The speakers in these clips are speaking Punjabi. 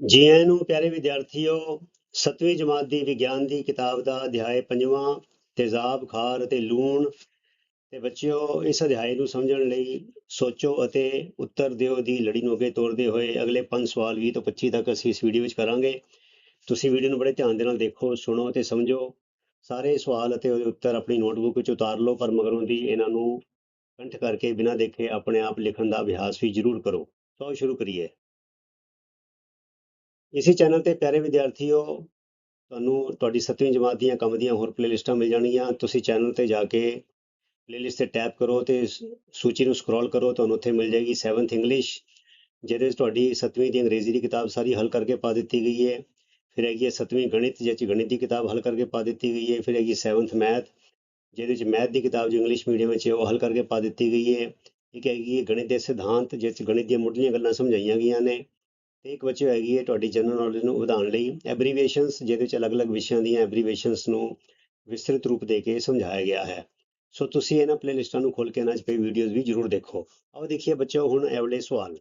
ਜੀ ਆਇਆਂ ਨੂੰ ਪਿਆਰੇ ਵਿਦਿਆਰਥੀਓ, ਸੱਤਵੀਂ ਜਮਾਤ ਦੀ ਵਿਗਿਆਨ ਦੀ ਕਿਤਾਬ ਦਾ ਅਧਿਆਇ ਪੰਜਵਾਂ ਤੇਜ਼ਾਬ ਖਾਰ ਅਤੇ ਲੂਣ ਤੇ ਬੱਚਿਓ, ਇਸ ਅਧਿਆਇ ਨੂੰ ਸਮਝਣ ਲਈ ਸੋਚੋ ਅਤੇ ਉੱਤਰ ਦਿਓ ਦੀ ਲੜੀ ਨੂੰ ਅੱਗੇ ਤੋਰਦੇ ਹੋਏ ਅਗਲੇ ਪੰਜ ਸਵਾਲ 20 ਤੋਂ 25 ਤੱਕ ਅਸੀਂ ਇਸ ਵੀਡੀਓ ਵਿੱਚ ਕਰਾਂਗੇ। ਤੁਸੀਂ ਵੀਡੀਓ ਨੂੰ ਬੜੇ ਧਿਆਨ ਦੇ ਨਾਲ ਦੇਖੋ, ਸੁਣੋ ਤੇ ਸਮਝੋ। ਸਾਰੇ ਸਵਾਲ ਅਤੇ ਉਹਦੇ ਉੱਤਰ ਆਪਣੀ ਨੋਟਬੁੱਕ ਵਿੱਚ ਉਤਾਰ ਲਓ, ਪਰ ਮਗਰੋਂ ਦੀ ਇਹਨਾਂ ਨੂੰ ਕੰਠ ਕਰਕੇ ਬਿਨਾਂ ਦੇਖੇ ਆਪਣੇ ਆਪ ਲਿਖਣ ਦਾ ਅਭਿਆਸ ਵੀ ਜ਼ਰੂਰ ਕਰੋ। ਸੋ ਸ਼ੁਰੂ ਕਰੀਏ। ਇਸੇ ਚੈਨਲ ਤੇ ਪਿਆਰੇ ਵਿਦਿਆਰਥੀਓ, ਤੁਹਾਨੂੰ ਤੁਹਾਡੀ 7ਵੀਂ ਜਮਾਤ ਦੀਆਂ ਕੰਮ ਦੀਆਂ ਹੋਰ ਪਲੇਲਿਸਟਾਂ ਮਿਲ ਜਾਣਗੀਆਂ। ਤੁਸੀਂ ਚੈਨਲ ਤੇ ਜਾ ਕੇ ਪਲੇਲਿਸਟ ਤੇ ਟੈਪ ਕਰੋ ਤੇ ਸੂਚੀ ਨੂੰ ਸਕਰੋਲ ਕਰੋ, ਤੁਹਾਨੂੰ ਉੱਥੇ ਮਿਲ ਜਾਏਗੀ 7th ਇੰਗਲਿਸ਼ ਜਿਹਦੇ ਵਿੱਚ ਤੁਹਾਡੀ 7ਵੀਂ ਦੀ ਅੰਗਰੇਜ਼ੀ ਦੀ ਕਿਤਾਬ ਸਾਰੀ ਹੱਲ ਕਰਕੇ ਪਾ ਦਿੱਤੀ ਗਈ ਹੈ ਫਿਰ ਹੈਗੀ ਹੈ 7ਵੀਂ ਗਣਿਤ, ਜਿਹਦੇ 'ਚ ਗਣਿਤ ਦੀ ਕਿਤਾਬ ਹੱਲ ਕਰਕੇ ਪਾ ਦਿੱਤੀ ਗਈ ਹੈ ਫਿਰ ਹੈਗੀ 7th ਮੈਥ ਜਿਹਦੇ ਵਿੱਚ ਮੈਥ ਦੀ ਕਿਤਾਬ ਜੋ ਇੰਗਲਿਸ਼ ਮੀਡੀਅਮ ਵਿੱਚ ਹੈ ਉਹ ਹੱਲ ਕਰਕੇ ਪਾ ਦਿੱਤੀ ਗਈ ਹੈ ਇੱਕ ਹੈਗੀ ਹੈ ਗਣਿਤ ਦੇ ਸਿਧਾਂਤ ਜਿਸ 'ਚ ਗਣਿਤ ਦੀਆਂ ਮੁੱਢਲੀਆਂ ਗੱਲਾਂ ਸਮਝਾਈਆਂ ਗਈਆਂ ਨੇ। ਤੇ ਇੱਕ ਬੱਚੇ ਹੈਗੀ ਹੈ ਤੁਹਾਡੀ ਜਨਰਲ ਨੌਲੇਜ ਨੂੰ ਵਧਾਉਣ ਲਈ। ਐਬਰੀਵੇਸ਼ਨਸ ਜਿਹਦੇ ਵਿੱਚ ਅਲੱਗ-ਅਲੱਗ ਵਿਸ਼ਿਆਂ ਦੀਆਂ ਐਬਰੀਵੇਸ਼ਨਸ ਨੂੰ ਵਿਸਤ੍ਰਿਤ ਰੂਪ ਦੇ ਕੇ ਸਮਝਾਇਆ ਗਿਆ ਹੈ। ਸੋ ਤੁਸੀਂ ਇਹਨਾਂ ਪਲੇਲਿਸਟਾਂ ਨੂੰ ਖੋਲ ਕੇ ਇਹਨਾਂ 'ਚ ਪਈ ਵੀਡੀਓਜ਼ ਵੀ ਜ਼ਰੂਰ ਦੇਖੋ। ਆਓ ਦੇਖੀਏ ਬੱਚਿਓ ਹੁਣ ਇਹ ਸਵਾਲ।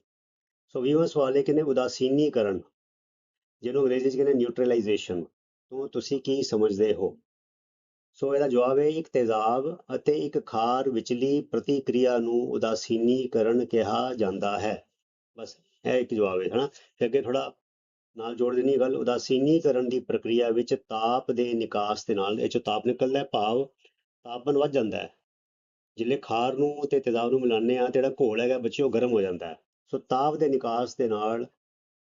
ਸੋ ਵੀਹਵਾਂ ਸਵਾਲ ਹੈ ਕਿ ਨੇ ਉਦਾਸੀਨੀਕਰਨ, ਜਿਹਨੂੰ ਅੰਗਰੇਜ਼ੀ 'ਚ ਕਹਿੰਦੇ ਨਿਊਟਰਲਾਈਜੇਸ਼ਨ ਤੋਂ ਤੁਸੀਂ ਕੀ ਸਮਝਦੇ ਹੋ? ਸੋ ਇਹਦਾ ਜਵਾਬ ਹੈ ਇੱਕ ਤੇਜ਼ਾਬ ਅਤੇ ਇੱਕ ਖਾਰ ਵਿਚਲੀ ਪ੍ਰਤੀਕਿਰਿਆ ਨੂੰ ਉਦਾਸੀਨੀਕਰਨ ਕਿਹਾ ਜਾਂਦਾ ਹੈ। ਬਸ, ਇਹ ਇੱਕ ਜਵਾਬ ਹੈ, ਹਨਾ? ਫਿਰ ਅੱਗੇ ਥੋੜਾ ਨਾਲ ਜੋੜ ਦੇਣੀ ਗੱਲ, ਉਦਾਸੀਨੀਕਰਨ ਦੀ ਪ੍ਰਕਿਰਿਆ ਵਿੱਚ ਤਾਪ ਦੇ ਨਿਕਾਸ ਦੇ ਨਾਲ, ਇਹ ਚੋਂ ਤਾਪ ਨਿਕਲਦਾ ਹੈ, ਭਾਵ ਤਾਪਮਾਨ ਵੱਧ ਜਾਂਦਾ ਹੈ। ਜਿਲੇ ਖਾਰ ਨੂੰ ਤੇ ਤੇਜ਼ਾਬ ਨੂੰ ਮਿਲਾਉਂਦੇ ਆ ਤੇ ਜਿਹੜਾ ਘੋਲ ਹੈਗਾ ਬੱਚੇ ਉਹ ਗਰਮ ਹੋ ਜਾਂਦਾ ਹੈ। ਸੋ ਤਾਪ ਦੇ ਨਿਕਾਸ ਦੇ ਨਾਲ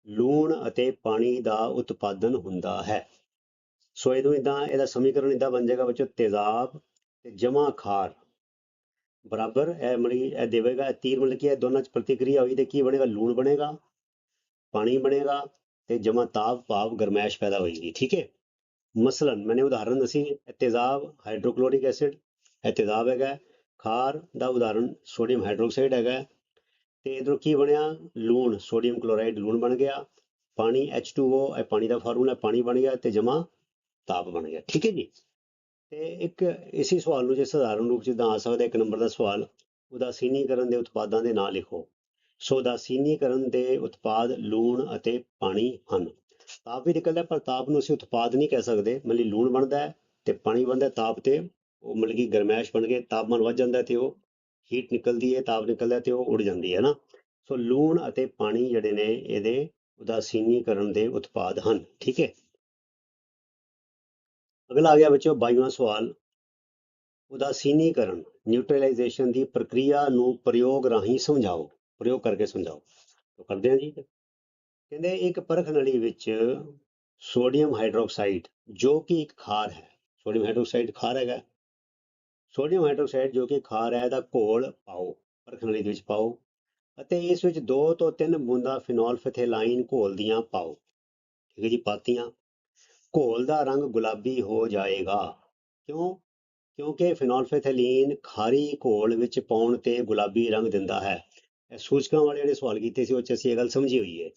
ਲੂਣ ਅਤੇ ਪਾਣੀ ਦਾ ਉਤਪਾਦਨ ਹੁੰਦਾ ਹੈ। ਸੋ ਇਹਨੂੰ ਇਦਾਂ, ਇਹਦਾ ਸਮੀਕਰਨ ਇਦਾਂ ਬਣ ਜਾਏਗਾ ਬੱਚੋ ਤੇਜ਼ਾਬ ਤੇ ਜਮਾ ਖਾਰ। ਬਰਾਬਰ ਇਹ ਮਤਲਬ ਇਹ ਦੇਵੇਗਾ ਤੀਰ ਮਤਲਬ ਕਿ ਇਹ ਦੋਨਾਂ ਚ ਪ੍ਰਤੀਕਿਰਿਆ ਹੋਈ ਤੇ ਕੀ ਬਣੇਗਾ ਲੂਣ ਬਣੇਗਾ ਪਾਣੀ ਬਣੇਗਾ ਤੇ ਜਮਾ ਤਾਪ ਭਾਵ ਗਰਮੈਸ਼ ਪੈਦਾ ਹੋਏਗੀ ਠੀਕ ਹੈ ਮਸਲਨ ਮੈਨੇ ਉਦਾਹਰਨ ਦਸੀ ਇਹ ਤੇਜ਼ਾਬ ਹਾਈਡਰੋਕਲੋਰਿਕ ਐਸਿਡ ਇਹ ਤੇਜ਼ਾਬ ਹੈਗਾ ਖਾਰ ਦਾ ਉਦਾਹਰਨ ਸੋਡੀਅਮ ਹਾਈਡਰੋਕਸਾਈਡ ਹੈਗਾ ਤੇ ਇਧਰੋਂ ਕੀ ਬਣਿਆ ਲੂਣ ਸੋਡੀਅਮ ਕਲੋਰਾਈਡ ਲੂਣ ਬਣ ਗਿਆ ਪਾਣੀ H2O ਇਹ ਪਾਣੀ ਦਾ ਫਾਰਮੂਲਾ ਪਾਣੀ ਬਣ ਗਿਆ ਤੇ ਜਮਾ ਤਾਪ ਬਣ ਗਿਆ ਠੀਕ ਹੈ ਜੀ ਤੇ ਇੱਕ ਇਸੇ ਸਵਾਲ ਨੂੰ ਜੇ ਸਧਾਰਨ ਰੂਪ ਚ ਇਦਾਂ ਆ ਸਕਦਾ, ਇੱਕ ਨੰਬਰ ਦਾ ਸਵਾਲ ਉਦਾਸੀਨੀਕਰਨ ਦੇ ਉਤਪਾਦਾਂ ਦੇ ਨਾਂ ਲਿਖੋ। ਸੋ ਉਦਾਸੀਨੀਕਰਨ ਦੇ ਉਤਪਾਦ ਲੂਣ ਅਤੇ ਪਾਣੀ ਹਨ। ਤਾਪ ਵੀ ਨਿਕਲਦਾ ਪਰ ਤਾਪ ਨੂੰ ਅਸੀਂ ਉਤਪਾਦ ਨਹੀਂ ਕਹਿ ਸਕਦੇ। ਮਤਲਬ ਲੂਣ ਬਣਦਾ ਹੈ ਤੇ ਪਾਣੀ ਬਣਦਾ ਤਾਪ ਤੇ ਉਹ ਮਤਲਬ ਕਿ ਗਰਮੈਸ਼ ਬਣ ਕੇ ਤਾਪਮਾਨ ਵੱਧ ਜਾਂਦਾ ਹੈ ਤੇ ਉਹ ਹੀਟ ਨਿਕਲਦੀ ਹੈ, ਤਾਪ ਨਿਕਲਦਾ ਹੈ ਤੇ ਉਹ ਉੱਡ ਜਾਂਦੀ ਹੈ ਨਾ। ਸੋ ਲੂਣ ਅਤੇ ਪਾਣੀ ਜਿਹੜੇ ਨੇ, ਇਹਦੇ ਉਦਾਸੀਨੀਕਰਨ ਦੇ ਉਤਪਾਦ ਹਨ। ਠੀਕ ਹੈ। ਅਗਲਾ ਆ ਗਿਆ ਬੱਚਿਓ 22ਵਾਂ ਸਵਾਲ। ਉਦਾਸੀਨੀਕਰਨ ਨਿਊਟਰਲਾਈਜੇਸ਼ਨ ਦੀ ਪ੍ਰਕਿਰਿਆ ਨੂੰ ਪ੍ਰਯੋਗ ਰਾਹੀਂ ਸਮਝਾਓ। ਪ੍ਰਯੋਗ ਕਰਕੇ ਸਮਝਾਓ। ਤਾਂ ਕਰਦੇ ਹਾਂ ਜੀ। ਕਹਿੰਦੇ ਇੱਕ ਪਰਖ ਨਲੀ ਵਿੱਚ ਸੋਡੀਅਮ ਹਾਈਡਰੋਕਸਾਈਡ, ਜੋ ਕਿ ਇੱਕ ਖਾਰ ਹੈ। ਸੋਡੀਅਮ ਹਾਈਡਰੋਕਸਾਈਡ ਖਾਰ ਹੈਗਾ। ਸੋਡੀਅਮ ਹਾਈਡਰੋਕਸਾਈਡ ਜੋ ਕਿ ਖਾਰ ਹੈ ਦਾ ਘੋਲ ਪਾਓ। ਪਰਖ ਨਲੀ ਦੇ ਵਿੱਚ ਪਾਓ। ਅਤੇ ਇਸ ਵਿੱਚ 2 ਤੋਂ 3 ਬੂੰਦਾਂ ਫਿਨੋਲ ਫਥੇਲਾਈਨ ਘੋਲ ਦੀਆਂ ਪਾਓ। ਠੀਕ ਹੈ ਜੀ, ਪਾਤੀਆਂ। ਘੋਲ ਦਾ ਰੰਗ ਗੁਲਾਬੀ ਹੋ ਜਾਏਗਾ। ਕਿਉਂ? ਕਿਉਂਕਿ ਫਿਨੋਲਫਥੈਲੀਨ ਖਾਰੀ ਘੋਲ ਵਿੱਚ ਪਾਉਣ ਤੇ ਗੁਲਾਬੀ ਰੰਗ ਦਿੰਦਾ ਹੈ। ਇਹ ਸੂਚਕਾਂ ਵਾਲੇ ਜਿਹੜੇ ਸਵਾਲ ਕੀਤੇ ਸੀ, ਉਹ 'ਚ ਅਸੀਂ ਇਹ ਗੱਲ ਸਮਝੀ ਹੋਈ ਹੈ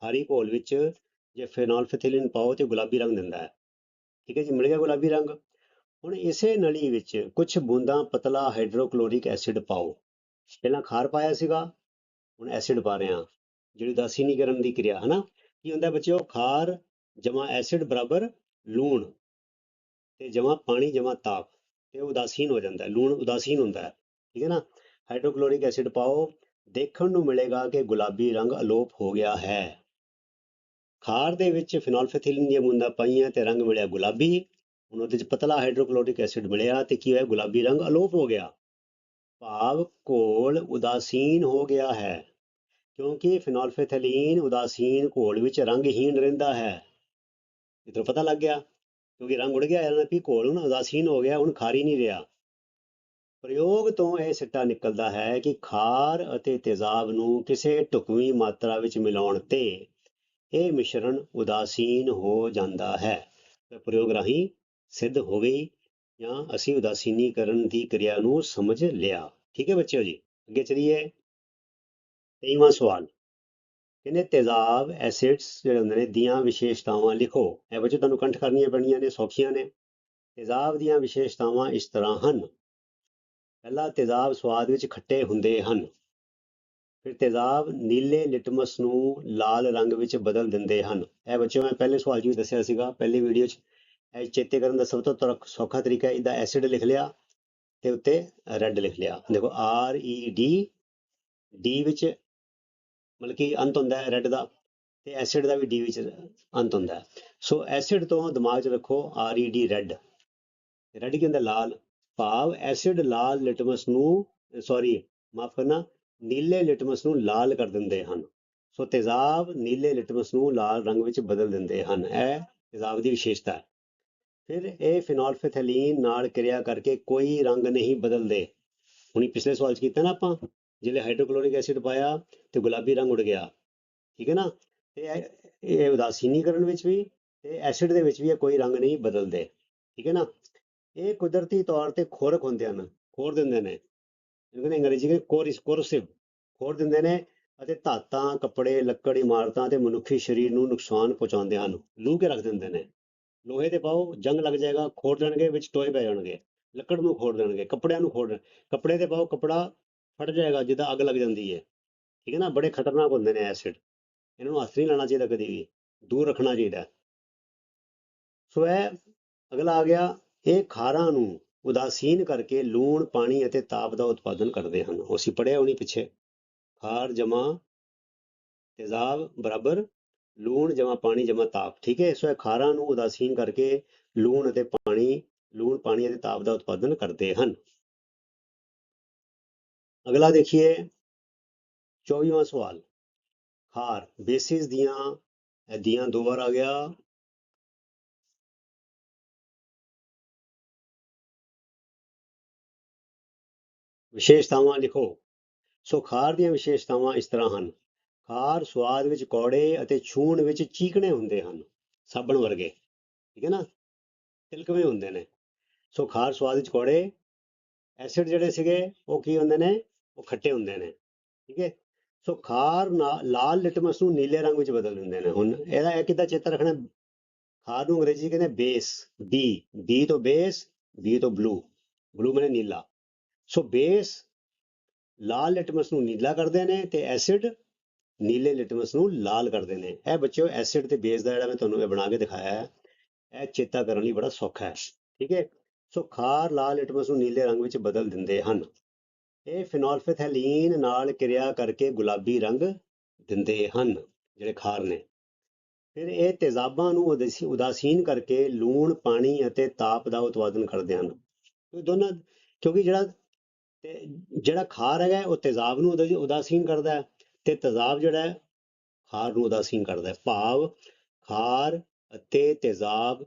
ਖਾਰੀ ਘੋਲ ਵਿੱਚ ਜੇ ਫਿਨੋਲਫਥੈਲੀਨ ਪਾਓ ਤੇ ਗੁਲਾਬੀ ਰੰਗ ਦਿੰਦਾ ਹੈ। ਠੀਕ ਹੈ ਜੀ, ਮਿਲ ਗਿਆ ਗੁਲਾਬੀ ਰੰਗ। ਹੁਣ ਇਸੇ ਨਲੀ ਵਿੱਚ ਕੁਝ ਬੂੰਦਾਂ ਪਤਲਾ ਹਾਈਡਰੋਕਲੋਰਿਕ ਐਸਿਡ ਪਾਓ। ਪਹਿਲਾਂ ਖਾਰ ਪਾਇਆ ਸੀਗਾ, ਹੁਣ ਐਸਿਡ ਪਾ ਰਹੇ ਹਾਂ। ਜਿਹੜੀ ਉਦਾਸੀਨੀਕਰਨ ਦੀ ਕਿਰਿਆ ਹੈ ਨਾ ਕੀ ਹੁੰਦਾ ਬੱਚਿਓ? ਖਾਰ ਜਮਾ ਐਸਿਡ ਬਰਾਬਰ ਲੂਣ ਤੇ ਜਮਾ ਪਾਣੀ, ਜਮਾ ਤਾਪ ਤੇ ਉਦਾਸੀਨ ਹੋ ਜਾਂਦਾ ਹੈ, ਲੂਣ ਉਦਾਸੀਨ ਹੁੰਦਾ ਹੈ, ਠੀਕ ਹੈ ਨਾ? ਹਾਈਡਰੋਕਲੋਰਿਕ ਐਸਿਡ ਪਾਓ, ਦੇਖਣ ਨੂੰ ਮਿਲੇਗਾ ਕਿ ਗੁਲਾਬੀ ਰੰਗ ਅਲੋਪ ਹੋ ਗਿਆ ਹੈ। ਖਾਰ ਦੇ ਵਿੱਚ ਫਿਨੋਲਫਥੈਲਿਨ ਦੀਆਂ ਬੂੰਦਾਂ ਪਾਈਆਂ ਤੇ ਰੰਗ ਮਿਲਿਆ ਗੁਲਾਬੀ, ਹੁਣ ਉਹਦੇ ਵਿੱਚ ਪਤਲਾ ਹਾਈਡਰੋਕਲੋਰਿਕ ਐਸਿਡ ਮਿਲਿਆ ਤੇ ਕੀ ਹੋਇਆ? ਗੁਲਾਬੀ ਰੰਗ ਅਲੋਪ ਹੋ ਗਿਆ। ਭਾਵ ਘੋਲ ਉਦਾਸੀਨ ਹੋ ਗਿਆ ਹੈ, ਕਿਉਂਕਿ ਫਿਨੋਲਫਥੈਲੀਨ ਉਦਾਸੀਨ ਘੋਲ ਵਿੱਚ ਰੰਗਹੀਨ ਰਹਿੰਦਾ ਹੈ। ਇਧਰ ਪਤਾ ਲੱਗ ਗਿਆ, ਕਿਉਂਕਿ ਰੰਗ ਉੜ ਗਿਆ, ਇਹਨਾਂ ਵੀ ਘੋਲ ਹੁਣ ਉਦਾਸੀਨ ਹੋ ਗਿਆ, ਹੁਣ ਖਾਰੀ ਨਹੀਂ ਰਿਹਾ। ਪ੍ਰਯੋਗ ਤੋਂ ਇਹ ਸਿੱਟਾ ਨਿਕਲਦਾ ਹੈ ਕਿ ਖਾਰ ਅਤੇ ਤੇਜ਼ਾਬ ਨੂੰ ਕਿਸੇ ਢੁਕਵੀਂ ਮਾਤਰਾ ਵਿੱਚ ਮਿਲਾਉਣ ਤੇ ਇਹ ਮਿਸ਼ਰਣ ਉਦਾਸੀਨ ਹੋ ਜਾਂਦਾ ਹੈ। ਤਾਂ ਪ੍ਰਯੋਗ ਰਾਹੀਂ ਸਿੱਧ ਹੋ ਗਈ, ਜਾਂ ਅਸੀਂ ਉਦਾਸੀਨੀ ਕਰਨ ਦੀ ਕਿਰਿਆ ਨੂੰ ਸਮਝ ਲਿਆ। ਠੀਕ ਹੈ ਬੱਚਿਓ ਜੀ, ਅੱਗੇ ਚਲੀਏ। 23ਵਾਂ ਸਵਾਲ। ਕਹਿੰਦੇ ਤੇਜ਼ਾਬ ਐਸਿਡਸ ਜਿਹੜੇ ਹੁੰਦੇ ਨੇ, ਦੀਆਂ ਵਿਸ਼ੇਸ਼ਤਾਵਾਂ ਲਿਖੋ। ਇਹ ਬੱਚੇ ਤੁਹਾਨੂੰ ਕੰਠ ਕਰਨੀਆਂ ਪੈਣੀਆਂ ਨੇ, ਸੌਖੀਆਂ ਨੇ। ਤੇਜ਼ਾਬ ਦੀਆਂ ਵਿਸ਼ੇਸ਼ਤਾਵਾਂ ਇਸ ਤਰ੍ਹਾਂ ਹਨ। ਪਹਿਲਾ, ਤੇਜ਼ਾਬ ਸਵਾਦ ਵਿੱਚ ਖੱਟੇ ਹੁੰਦੇ ਹਨ। ਫਿਰ ਤੇਜ਼ਾਬ ਨੀਲੇ ਲਿਟਮਸ ਨੂੰ ਲਾਲ ਰੰਗ ਵਿੱਚ ਬਦਲ ਦਿੰਦੇ ਹਨ। ਇਹ ਬੱਚਿਓ, ਮੈਂ ਪਹਿਲੇ ਸਵਾਲ 'ਚ ਵੀ ਦੱਸਿਆ ਸੀਗਾ, ਪਹਿਲੀ ਵੀਡੀਓ 'ਚ। ਇਹ ਚੇਤੇ ਕਰਨ ਦਾ ਸਭ ਤੋਂ ਤਰ- ਸੌਖਾ ਤਰੀਕਾ ਇਹਦਾ ਐਸਿਡ ਲਿਖ ਲਿਆ ਤੇ ਉੱਤੇ ਰੈੱਡ ਲਿਖ ਲਿਆ। ਦੇਖੋ ਆਰ ਈ ਡੀ ਡੀ ਵਿੱਚ ਮਤਲਬ ਕਿ ਅੰਤ ਹੁੰਦਾ ਹੈ ਰੈੱਡ ਦਾ ਤੇ ਐਸਿਡ ਦਾ ਵੀ ਡੀ ਵਿੱਚ ਅੰਤ ਹੁੰਦਾ ਸੋ ਐਸਿਡ ਤੋਂ ਦਿਮਾਗ 'ਚ ਰੱਖੋ R E D red. Red ਕੀ ਹੁੰਦਾ? ਲਾਲ। ਭਾਵ ਐਸਿਡ ਲਾਲ ਲਿਟਮਸ ਨੂੰ, ਸੌਰੀ, ਮਾਫ ਕਰਨਾ, ਨੀਲੇ ਲਿਟਮਸ ਨੂੰ ਲਾਲ ਕਰ ਦਿੰਦੇ ਹਨ। ਸੋ ਤੇਜ਼ਾਬ ਨੀਲੇ ਲਿਟਮਸ ਨੂੰ ਲਾਲ ਰੰਗ ਵਿੱਚ ਬਦਲ ਦਿੰਦੇ ਹਨ। ਇਹ ਤੇਜ਼ਾਬ ਦੀ ਵਿਸ਼ੇਸ਼ਤਾ ਹੈ। ਫਿਰ ਇਹ ਫਿਨੋਲਫਥੈਲੀਨ ਨਾਲ ਕਿਰਿਆ ਕਰਕੇ ਕੋਈ ਰੰਗ ਨਹੀਂ ਬਦਲਦੇ। ਹੁਣੀ ਪਿਛਲੇ ਸਵਾਲ 'ਚ ਕੀਤਾ ਨਾ ਆਪਾਂ? ਜਿਹੜੇ ਹਾਈਡਰੋਕਲੋਰਿਕ ਐਸਿਡ ਪਾਇਆ ਤੇ ਗੁਲਾਬੀ ਰੰਗ ਉੜ ਗਿਆ। ਠੀਕ ਹੈ ਨਾ? ਤੇ ਇਹ ਇਹ ਉਦਾਸੀਨੀਕਰਨ ਵਿੱਚ ਵੀ ਤੇ ਐਸਿਡ ਦੇ ਵਿੱਚ ਵੀ ਇਹ ਕੋਈ ਰੰਗ ਨਹੀਂ ਬਦਲਦੇ। ਠੀਕ ਹੈ ਨਾ? ਇਹ ਕੁਦਰਤੀ ਤੌਰ ਤੇ ਖੋਰਕ ਹੁੰਦੇ ਹਨ ਖੋਰ ਦਿੰਦੇ ਨੇ। ਇਹਨੂੰ ਕਹਿੰਦੇ ਅੰਗਰੇਜ਼ੀ ਵਿੱਚ ਕੋਰਿਸ ਕੋਰਸਿਵ। ਖੋਰ ਦਿੰਦੇ ਨੇ ਅਤੇ ਧਾਤਾਂ, ਕੱਪੜੇ, ਲੱਕੜ, ਇਮਾਰਤਾਂ ਤੇ ਮਨੁੱਖੀ ਸਰੀਰ ਨੂੰ ਨੁਕਸਾਨ ਪਹੁੰਚਾਉਂਦੇ ਹਨ। ਲੂ ਕੇ ਰੱਖ ਦਿੰਦੇ ਨੇ। ਲੋਹੇ ਤੇ ਪਾਓ, ਜੰਗ ਲੱਗ ਜਾਏਗਾ, ਖੋਰ ਦੇਣਗੇ, ਵਿੱਚ ਟੋਏ ਪੈ ਜਾਣਗੇ। ਲੱਕੜ ਨੂੰ ਖੋਰ ਦੇਣਗੇ, ਕੱਪੜਿਆਂ ਨੂੰ ਖੋੜ ਦੇਣ ਕੱਪੜੇ ਤੇ ਪਾਓ, ਕੱਪੜਾ ਫਟ ਜਾਏਗਾ, ਜਿੱਦਾਂ ਅੱਗ ਲੱਗ ਜਾਂਦੀ ਹੈ ਠੀਕ ਹੈ ਨਾ? ਬੜੇ ਖਤਰਨਾਕ ਹੁੰਦੇ ਨੇ ਐਸਿਡ ਇਹਨਾਂ ਨੂੰ ਹੱਥ ਨਹੀਂ ਲਾਣਾ ਚਾਹੀਦਾ ਕਦੀ ਵੀ। ਦੂਰ ਰੱਖਣਾ ਚਾਹੀਦਾ। ਹੈ। ਸੋ ਇਹ ਅਗਲਾ ਆ ਗਿਆ, ਇਹ ਖਾਰਾਂ ਨੂੰ ਉਦਾਸੀਨ ਕਰਕੇ ਲੂਣ, ਪਾਣੀ ਅਤੇ ਤਾਪ ਦਾ ਉਤਪਾਦਨ ਕਰਦੇ ਹਨ। ਉਹ ਅਸੀਂ ਪੜਿਆ ਹੋਣੀ ਪਿੱਛੇ। ਖਾਰ ਜਮਾ ਤੇਜ਼ਾਬ, ਬਰਾਬਰ। ਲੂਣ ਜਮਾ ਪਾਣੀ ਜਮਾ ਤਾਪ। ਠੀਕ ਹੈ? ਸੋ ਇਹ ਖਾਰਾਂ ਨੂੰ ਉਦਾਸੀਨ ਕਰਕੇ ਲੂਣ ਅਤੇ ਪਾਣੀ, ਲੂਣ, ਪਾਣੀ ਅਤੇ ਤਾਪ ਦਾ ਉਤਪਾਦਨ ਕਰਦੇ ਹਨ। ਅਗਲਾ ਦੇਖੀਏ। 24ਵਾਂ ਸਵਾਲ। ਖਾਰ ਬੇਸਿਸ ਦੀਆਂ ਦੀਆਂ ਦੋ ਵਾਰ ਆ ਗਿਆ। ਵਿਸ਼ੇਸ਼ਤਾਵਾਂ ਲਿਖੋ। ਸੋ ਖਾਰ ਦੀਆਂ ਵਿਸ਼ੇਸ਼ਤਾਵਾਂ ਇਸ ਤਰ੍ਹਾਂ ਹਨ। ਖਾਰ ਸਵਾਦ ਵਿੱਚ ਕੌੜੇ ਅਤੇ ਛੂਹਣ ਵਿੱਚ ਚੀਕਣੇ ਹੁੰਦੇ ਹਨ, ਸਾਬਣ ਵਰਗੇ। ਠੀਕ ਹੈ ਨਾ? ਤਿਲਕਵੇਂ ਹੁੰਦੇ ਨੇ। ਸੋ ਖਾਰ ਸਵਾਦ ਵਿੱਚ ਕੌੜੇ, ਐਸਿਡ ਜਿਹੜੇ ਸੀਗੇ, ਉਹ ਕੀ ਹੁੰਦੇ ਨੇ? ਉਹ ਖੱਟੇ ਹੁੰਦੇ ਨੇ, ਠੀਕ ਹੈ? ਸੋ ਖਾਰ ਨਾ- ਲਾਲ ਲਿਟਮਸ ਨੂੰ ਨੀਲੇ ਰੰਗ ਵਿੱਚ ਬਦਲ ਦਿੰਦੇ ਨੇ ਹੁਣ। ਇਹਦਾ ਇਹ ਕਿੱਦਾਂ ਚੇਤਾ ਰੱਖਣਾ? ਖਾਰ ਨੂੰ ਅੰਗਰੇਜ਼ੀ ਕਹਿੰਦੇ ਬੇਸ ਬੀ ਬੀ ਤੋਂ ਬੇਸ ਬੀ ਤੋਂ ਬਲੂ ਬਲੂ ਮਨੇ ਨੀਲਾ। ਸੋ ਬੇਸ ਲਾਲ ਲਿਟਮਸ ਨੂੰ ਨੀਲਾ ਕਰਦੇ ਨੇ ਤੇ ਐਸਿਡ ਨੀਲੇ ਲਿਟਮਸ ਨੂੰ ਲਾਲ ਕਰਦੇ ਨੇ। ਇਹ ਬੱਚਿਓ ਐਸਿਡ ਤੇ ਬੇਸ ਦਾ ਜਿਹੜਾ ਮੈਂ ਤੁਹਾਨੂੰ ਇਹ ਬਣਾ ਕੇ ਦਿਖਾਇਆ ਹੈ, ਇਹ ਚੇਤਾ ਕਰਨ ਲਈ ਬੜਾ ਸੌਖਾ ਹੈ, ਠੀਕ ਹੈ? ਸੋ ਖਾਰ ਲਾਲ ਲਿਟਮਸ ਨੂੰ ਨੀਲੇ ਰੰਗ ਵਿੱਚ ਬਦਲ ਦਿੰਦੇ ਹਨ। ਇਹ ਫਿਨੋਲਫਥੈਲੀਨ ਨਾਲ ਕਿਰਿਆ ਕਰਕੇ ਗੁਲਾਬੀ ਰੰਗ ਦਿੰਦੇ ਹਨ ਜਿਹੜੇ ਖਾਰ ਨੇ। ਫਿਰ ਇਹ ਤੇਜ਼ਾਬਾਂ ਨੂੰ ਉਦਾਸੀ- ਉਦਾਸੀਨ ਕਰਕੇ ਲੂਣ ਪਾਣੀ ਅਤੇ ਤਾਪ ਦਾ ਉਤਪਾਦਨ ਕਰਦੇ ਹਨ। ਦੋਨਾਂ ਕਿਉਂਕਿ ਜਿਹੜਾ ਜਿਹੜਾ ਖਾਰ ਹੈਗਾ ਉਹ ਤੇਜ਼ਾਬ ਨੂੰ ਉਦਾਸੀਨ ਕਰਦਾ ਹੈ ਤੇ ਤੇਜ਼ਾਬ ਜਿਹੜਾ ਹੈ, ਖਾਰ ਨੂੰ ਉਦਾਸੀਨ ਕਰਦਾ ਹੈ। ਭਾਵ ਖਾਰ ਅਤੇ ਤੇਜ਼ਾਬ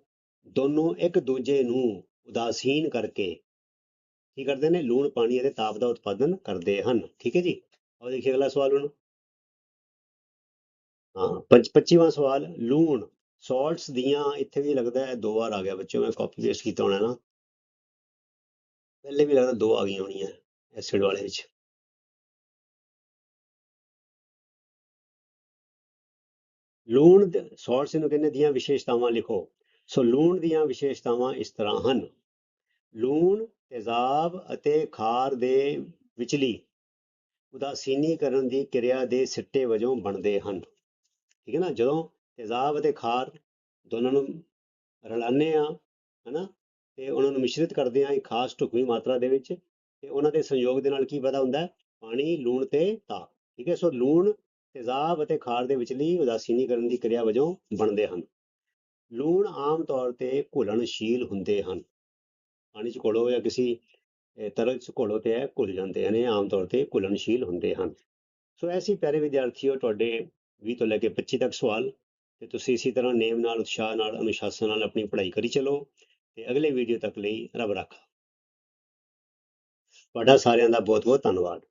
ਦੋਨੋਂ ਇੱਕ ਦੂਜੇ ਨੂੰ ਉਦਾਸੀਨ ਕਰਕੇ ਕੀ ਕਰਦੇ ਨੇ? ਲੂਣ, ਪਾਣੀ ਅਤੇ ਤਾਪ ਦਾ ਉਤਪਾਦਨ ਕਰਦੇ ਹਨ। ਠੀਕ ਹੈ ਜੀ? ਆਓ ਦੇਖੀਏ ਅਗਲਾ ਸਵਾਲ ਹੁਣ। ਹਾਂ 25ਵਾਂ ਸਵਾਲ, ਲੂਣ ਸਾਲਟਸ ਦੀਆਂ, ਇੱਥੇ ਵੀ ਲੱਗਦਾ ਹੈ, ਦੋ ਵਾਰ ਆ ਗਿਆ ਬੱਚਿਓ, ਮੈਂ ਕਾਪੀ ਪੇਸਟ ਕੀਤਾ ਹੋਣਾ ਨਾ। ਪਹਿਲੇ ਵੀ ਲੱਗਦਾ ਦੋ ਆ ਗਈਆਂ ਹੋਣੀਆਂ ਐਸਿਡ ਵਾਲੇ ਵਿੱਚ। ਲੂਣ ਸਾਲਟਸ ਨੂੰ ਕਹਿੰਦੇ ਦੀਆਂ ਵਿਸ਼ੇਸ਼ਤਾਵਾਂ ਲਿਖੋ। ਸੋ ਲੂਣ ਦੀਆਂ ਵਿਸ਼ੇਸ਼ਤਾਵਾਂ ਇਸ ਤਰ੍ਹਾਂ ਹਨ। ਲੂਣ ਤੇਜ਼ਾਬ ਅਤੇ ਖਾਰ ਦੇ ਵਿਚਲੀ ਉਦਾਸੀਨੀਕਰਨ ਦੀ ਕਿਰਿਆ ਦੇ ਸਿੱਟੇ ਵਜੋਂ ਬਣਦੇ ਹਨ। ਠੀਕ ਹੈ ਨਾ? ਜਦੋਂ ਤੇਜ਼ਾਬ ਅਤੇ ਖਾਰ ਦੋਨਾਂ ਨੂੰ ਰਲਾਉਂਦੇ ਆ ਹਨਾ? ਤੇ ਉਹਨਾਂ ਨੂੰ ਮਿਸ਼ਰਿਤ ਕਰਦੇ ਆ ਇੱਕ ਖਾਸ ਢੁਕਵੀਂ ਮਾਤਰਾ ਦੇ ਵਿੱਚ, ਤੇ ਉਹਨਾਂ ਦੇ ਸੰਯੋਗ ਦੇ ਨਾਲ ਕੀ ਪੈਦਾ ਹੁੰਦਾ ਪਾਣੀ, ਲੂਣ ਤੇ ਤਾਪ ਠੀਕ ਹੈ? ਸੋ ਲੂਣ, ਤੇਜ਼ਾਬ ਅਤੇ ਖਾਰ ਦੇ ਵਿਚਲੀ ਉਦਾਸੀਨੀਕਰਨ ਦੀ ਕਿਰਿਆ ਵਜੋਂ ਬਣਦੇ ਹਨ। ਲੂਣ ਆਮ ਤੌਰ ਤੇ ਘੁਲਣਸ਼ੀਲ ਹੁੰਦੇ ਹਨ। ਪਾਣੀ ਚ ਘੋਲੋ ਜਾਂ ਕਿਸੇ ਤਰਲ ਚ ਘੋਲੋ ਤੇ ਇਹ ਘੁਲ ਜਾਂਦੇ ਨੇ ਆਮ ਤੌਰ ਤੇ ਘੁਲਣਸ਼ੀਲ ਹੁੰਦੇ ਹਨ। ਸੋ ਐਸੀ ਪਿਆਰੇ ਵਿਦਿਆਰਥੀਓ, ਤੁਹਾਡੇ 20 ਤੋਂ ਲੈ ਕੇ 25 ਤੱਕ ਸਵਾਲ ਤੇ ਤੁਸੀਂ ਇਸੇ ਤਰ੍ਹਾਂ ਨੇਮ ਨਾਲ, ਉਤਸ਼ਾਹ ਨਾਲ, ਅਨੁਸ਼ਾਸਨ ਨਾਲ ਆਪਣੀ ਪੜ੍ਹਾਈ ਕਰੀ ਚਲੋ ਤੇ ਅਗਲੇ ਵੀਡੀਓ ਤੱਕ ਲਈ ਰੱਬ ਰਾਖਾ। ਤੁਹਾਡਾ ਸਾਰਿਆਂ ਦਾ ਬਹੁਤ ਬਹੁਤ ਧੰਨਵਾਦ।